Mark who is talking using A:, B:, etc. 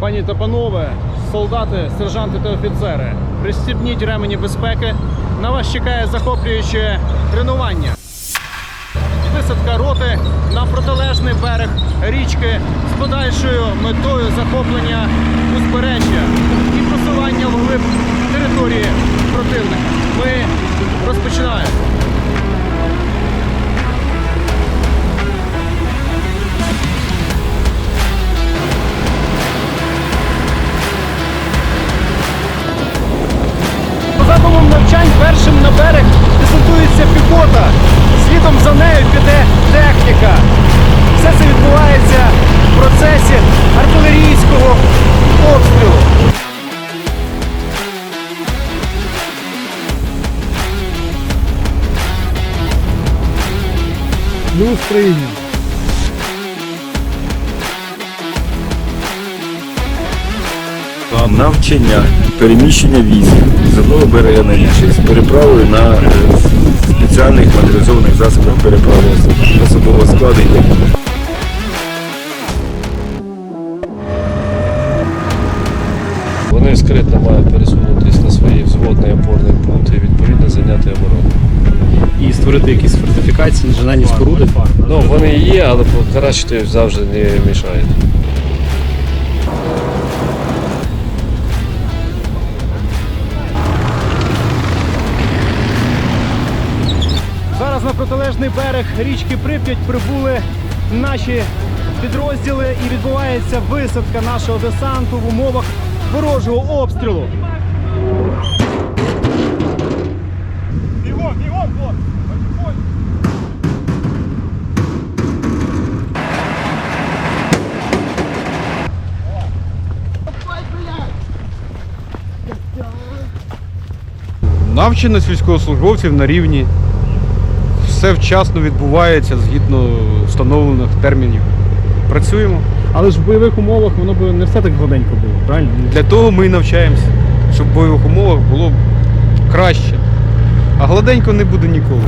A: Пані та панове, солдати, сержанти та офіцери, пристібніть ремені безпеки. На вас чекає захоплююче тренування. Висадка роти на протилежний берег річки з подальшою метою захоплення узбережжя і просування вглиб задумом навчань першим на берег десантується піхота. Слідом за нею піде техніка. Все це відбувається в процесі артилерійського обстрілу. Плюс прийняв.
B: Навчання, переміщення військ з одного берега на інший з переправою на е, спеціальних моторизованих засобах переправи особового складу.
C: Вони скритно мають пересунутися на свої взводний опорний пункт і відповідно зайняти оборону.
A: І створити якісь фортифікації, інженерні споруди.
C: Ну вони є, але покращити завжди не мішає.
A: Зараз на протилежний берег річки Прип'ять прибули наші підрозділи і відбувається висадка нашого десанту в умовах ворожого обстрілу.
D: Навченість військовослужбовців на рівні. Все вчасно відбувається згідно встановлених термінів. Працюємо.
A: Але ж в бойових умовах воно б не все так гладенько було, правильно?
D: Для того ми і навчаємося, щоб в бойових умовах було краще. А гладенько не буде ніколи.